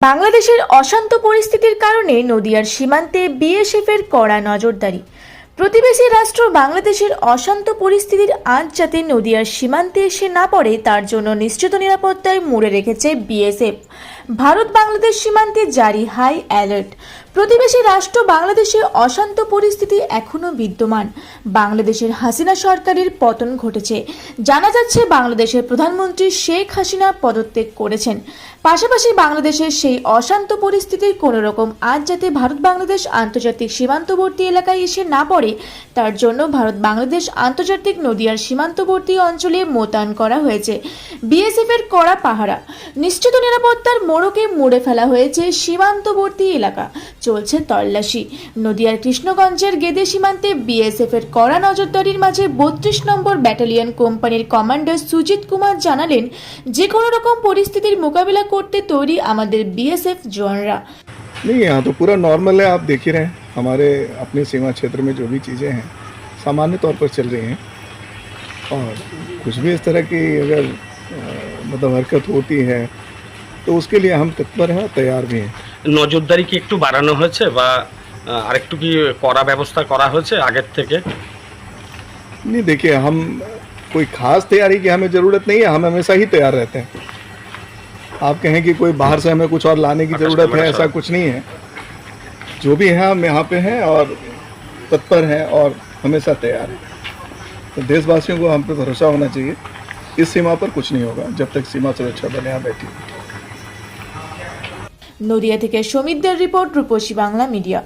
বাংলাদেশের অশান্ত পরিস্থিতির কারণে নদিয়ার সীমান্তে বিএসএফ এর কড়া নজরদারি। প্রতিবেশী রাষ্ট্র বাংলাদেশের অশান্ত পরিস্থিতির আজ যাতে নদিয়ার সীমান্তে এসে না পড়ে, তার জন্য নিশ্চিত নিরাপত্তায় মুড়ে রেখেছে বিএসএফ। ভারত বাংলাদেশ সীমান্তে জারি হাই অ্যালার্ট। প্রতিবেশী রাষ্ট্র বাংলাদেশে অশান্ত পরিস্থিতি এখনও বিদ্যমান। বাংলাদেশের হাসিনা সরকারের পতন ঘটেছে। জানা যাচ্ছে, বাংলাদেশের প্রধানমন্ত্রী শেখ হাসিনা পদত্যাগ করেছেন। পাশাপাশি বাংলাদেশের সেই অশান্ত পরিস্থিতির কোনো রকম আজ যাতে ভারত বাংলাদেশ আন্তর্জাতিক সীমান্তবর্তী এলাকায় এসে না পড়ে তার জন্য ভারত বাংলাদেশ আন্তর্জাতিক নদীয়ার সীমান্তবর্তী অঞ্চলে মোতায়েন করা হয়েছে বিএসএফ এর কড়া পাহারা নিশ্চিত নিরাপত্তার মোড়কে মুড়ে ফেলা হয়েছে সীমান্তবর্তী এলাকা চলছে তল্লাশি নদিয়ার কৃষ্ণগঞ্জের গেদে সীমান্তে বিএসএফ এর কড়া নজরদারির মাঝে বত্রিশ নম্বর ব্যাটালিয়ন কোম্পানির কমান্ডার সুজিত কুমার জানালেন যে কোনো রকম পরিস্থিতির মোকাবিলা করতে তৈরি আমাদের বিএসএফ জওয়ানরা नहीं यहाँ तो पूरा नॉर्मल है आप देख ही रहे हैं हमारे अपने सीमा क्षेत्र में जो भी चीज़ें हैं सामान्य तौर पर चल रही हैं और कुछ भी इस तरह की अगर अ, मतलब हरकत होती है तो उसके लिए हम तत्पर हैं और तैयार भी हैं নজরদারি কি একটু বাড়ানো হয়েছে বা আহ, আরেকটু কি কড়া ব্যবস্থা করা হয়েছে আগের থেকে नहीं देखिए हम कोई खास तैयारी की हमें ज़रूरत नहीं है हम हमेशा ही तैयार रहते हैं आप कहें कि कोई बाहर से हमें कुछ और लाने की ज़रूरत है ऐसा कुछ नहीं है जो भी है हम यहाँ पे हैं और तत्पर हैं और हमेशा तैयार हैं तो देशवासियों को हम पे भरोसा होना चाहिए इस सीमा पर कुछ नहीं होगा जब तक सीमा सुरक्षा बल यहाँ बैठी है নদিয়া থেকে সমিতদের রিপোর্ট রূপসী বাংলা মিডিয়া